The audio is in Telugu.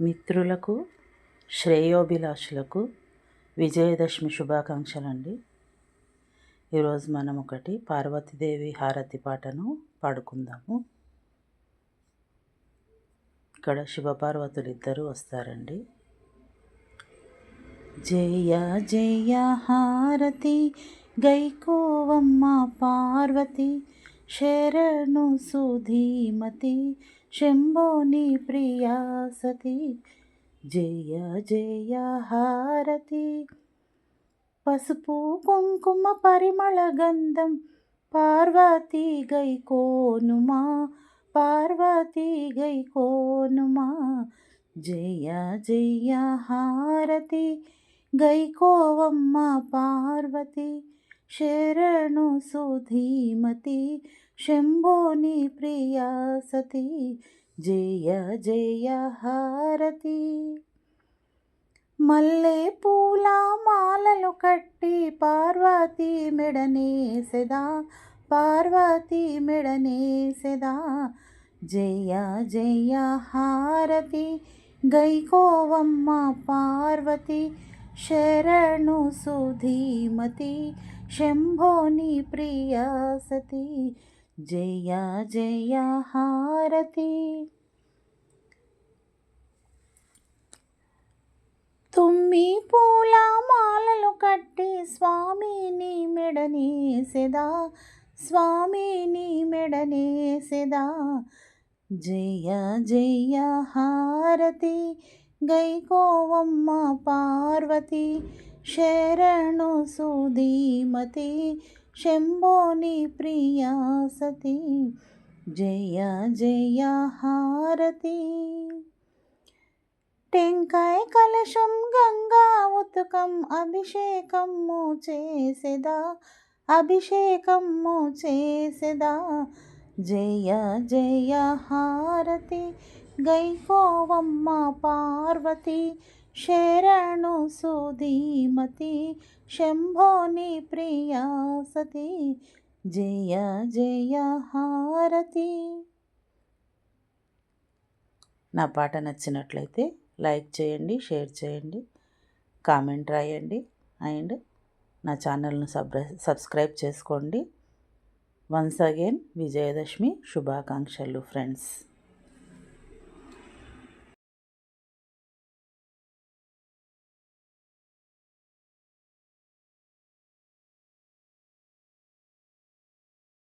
మిత్రులకు శ్రేయోభిలాషులకు విజయదశమి శుభాకాంక్షలు అండి ఈరోజు మనం ఒకటి పార్వతీదేవి హారతి పాటను పాడుకుందాము. ఇక్కడ శివపార్వతులు ఇద్దరు వస్తారండి. జయ జయ హారతి గైకోవమ్మ పార్వతి శరణు సుధీమతి శంభో నీ ప్రియా సతి. జయ జయ హారతి. పసుపు కుంకుమ పరిమళ గంధం పార్వతీ గై కోనుమా పార్వతీ గై కోనుమా. జయ జయ హారతి గైకోవమ్మ పార్వతి. శరణు సుధీమతి శంభోని ప్రియా సతీ. జయ జయ హారతి. మల్లె పూల మాలలు కట్టి పార్వతీ మెడనేసెదా పార్వతీ మెడనేసెదా జయ జయ హారతి గైకోవమ్మ పార్వతి శరణు సుధీమతి. శంభోని ప్రియా సతీ. జయ జయ హారతి. తుమ్మి పూల మాలలు కట్టి స్వామిని మెడనేసెదా స్వామిని మెడనేసెదా జయ జయ హారతి గైకోవమ్మ పార్వతి శరణు సుధీమతి శంభోని ప్రియా సతీ జయ జయ హారతి. టెంకాయ కలశం గంగా ఉతుకం అభిషేకము చేసేదా అభిషేకము చేసేదా. జయ జయ హారతి గైకోవమ్మ పార్వతి శరణు సుధీమతి శంభోని ప్రియా సతి జయ జయ హారతి. నా పాట నచ్చినట్లయితే లైక్ చేయండి షేర్ చేయండి కామెంట్ రాయండి అండ్ నా ఛానల్ను సబ్ సబ్స్క్రైబ్ చేసుకోండి. వన్స్ అగైన్ విజయదశమి శుభాకాంక్షలు ఫ్రెండ్స్.